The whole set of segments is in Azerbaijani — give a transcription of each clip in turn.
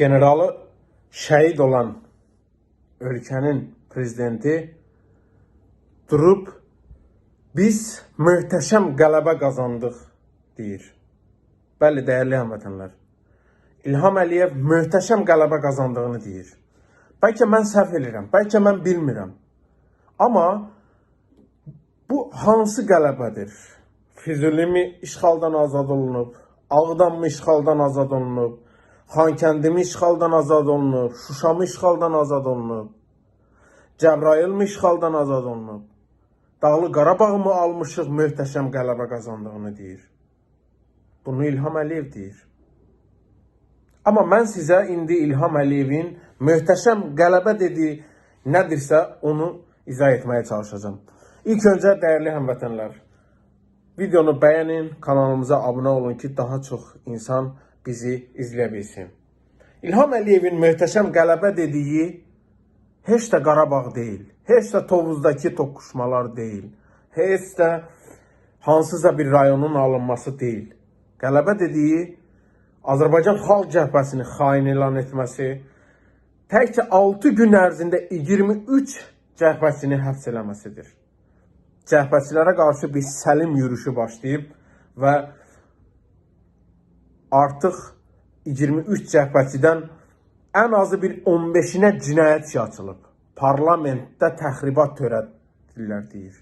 generalı şəhid olan ölkənin prezidenti durub biz möhtəşəm qələbə qazandıq deyir. Bəli, dəyərli həmvətənlər. İlham Əliyev möhtəşəm qələbə qazandığını deyir. Bəlkə mən səhv edirəm, bəlkə mən bilmirəm. Amma bu hansı qələbədir? Füzuli mi işğaldan azad olunub? Ağdam mı işğaldan azad olunub? Xankəndi mi işğaldan azad olunub? Şuşa mı işğaldan azad olunub? Cəbrayıl mı işğaldan azad olunub? Dağlı Qarabağ mı almışıq möhtəşəm qələbə qazandığını deyir. Bunu İlham Əliyev deyir. Amma mən sizə indi İlham Əliyevin möhtəşəm qələbə dediyi nədirsə onu izah etməyə çalışacağam. İlk öncə dəyərli həmvətənlər, videonu bəyənin, kanalımıza abunə olun ki, daha çox insan bizi izləyə bilsin. İlham Əliyevin möhtəşəm qələbə dediyi heç də Qarabağ deyil. Heç də Tovuzdakı toqquşmalar deyil. Heç də hansısa bir rayonun alınması deyil. Qələbə dediyi Azərbaycan Xalq Cəbhəsini xain elan etməsi, təkcə 6 gün ərzində 23 cəbhəsini həbs eləməsidir. Cəbhəçilərə qarşı bir səlim yürüyüşü başlayıb və artıq 23 cəbhəçidən ən azı bir 15-inə cinayət işi açılıb. Parlamentdə təxribat törədirlər deyir.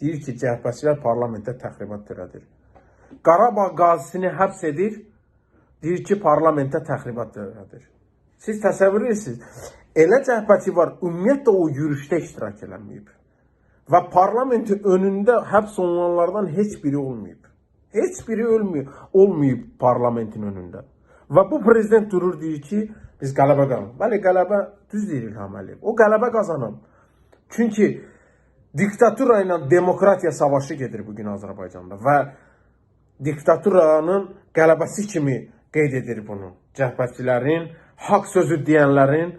Deyir ki, cəbhəçilər parlamentdə təxribat törədir. Qarabağ qazisini həbs edir. Deyir ki, parlamentdə təxribat törədir. Siz təsəvvür edirsiniz. Elə cəbhəçi var, ümumiyyətlə o yürüşdə iştirak eləməyib. Və parlamentin önündə həbs olunanlardan heç biri olmayıb. Heç biri ölmüyor, olmayıb parlamentin önündə. Və bu prezident durur deyir ki, biz qələbə qazanıb. Bəli, qələbə düz deyir İlham Əliyev. O qələbə qazanıb. Çünki diktatura ilə demokratiya savaşı gedir bugün Azərbaycanda və diktaturanın qələbəsi kimi qeyd edir bunu. Cəhbətçilərin, haqq sözü deyənlərin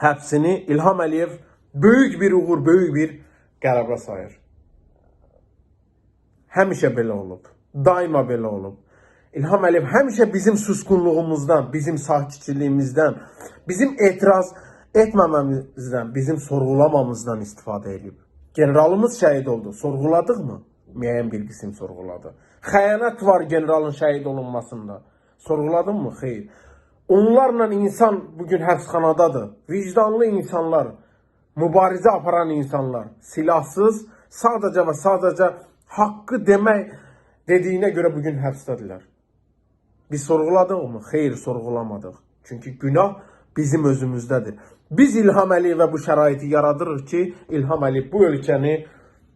həbsini İlham Əliyev böyük bir uğur, böyük bir qələbə sayır. Həmişə belə olub. Daima belə olub. İlham Əliyev həmişə bizim susqunluğumuzdan, bizim sakitçiliyimizdən, bizim etiraz etməməmizdən, bizim sorğulamamızdan istifadə edib. Generalımız şəhid oldu. Sorğuladıqmı? Müəyyən qism sorğuladı. Xəyanət var generalın şəhid olunmasında. Sorğuladınmı? Xeyr. Onlarla insan bugün həbsxanadadır. Vicdanlı insanlar, mübarizə aparan insanlar, silahsız, sadəcə və sadəcə haqqı demək dediyinə görə bugün həbsdədirlər. Biz sorğuladığımı? Xeyr, sorğulamadıq. Çünki günah bizim özümüzdədir. Biz İlham Əliyevə bu şəraiti yaradırıq ki, İlham Əliyev bu ölkəni,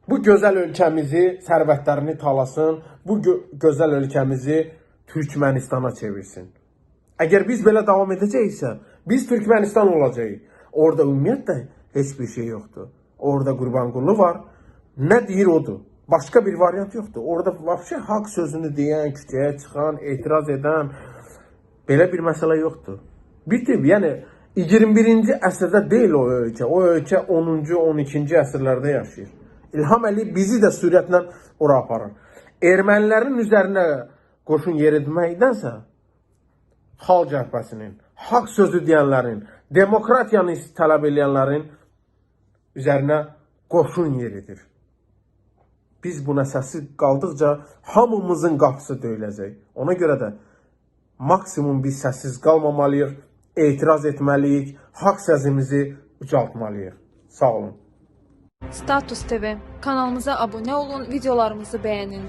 bu gözəl ölkəmizi, sərvətlərini talasın, bu gö gözəl ölkəmizi Türkmənistana çevirsin. Əgər biz belə davam edəcəksə, biz Türkmənistan olacağıq. Orada ümumiyyətlə heç bir şey yoxdur. Orada Qurbanqulu var. Nə deyir odur. Başqa bir variant yoxdur. Orada vəbşə haqq sözünü deyən, küçəyə çıxan, etiraz edən belə bir məsələ yoxdur. Bitib. Yəni 21-ci əsrdə deyil o ölkə. O ölkə 10-cu, 12-ci əsrlərdə yaşayır. İlham Əliyev bizi də sürətlə ora aparır. Ermənilərin üzərinə qoşun yeritməkdənsə xalq cəhbəsinin, haqq sözü deyənlərin, demokratiyanı tələb edənlərin üzərinə qoşun yeridir. Biz buna səssiz qaldıqca hamımızın qapısı döyüləcək. Ona görə də maksimum biz səssiz qalmamalıyıq, etiraz etməliyik, haqq səsimizi ucaltmalıyıq. Sağ olun. Status TV kanalımıza abunə olun, videolarımızı beğenin.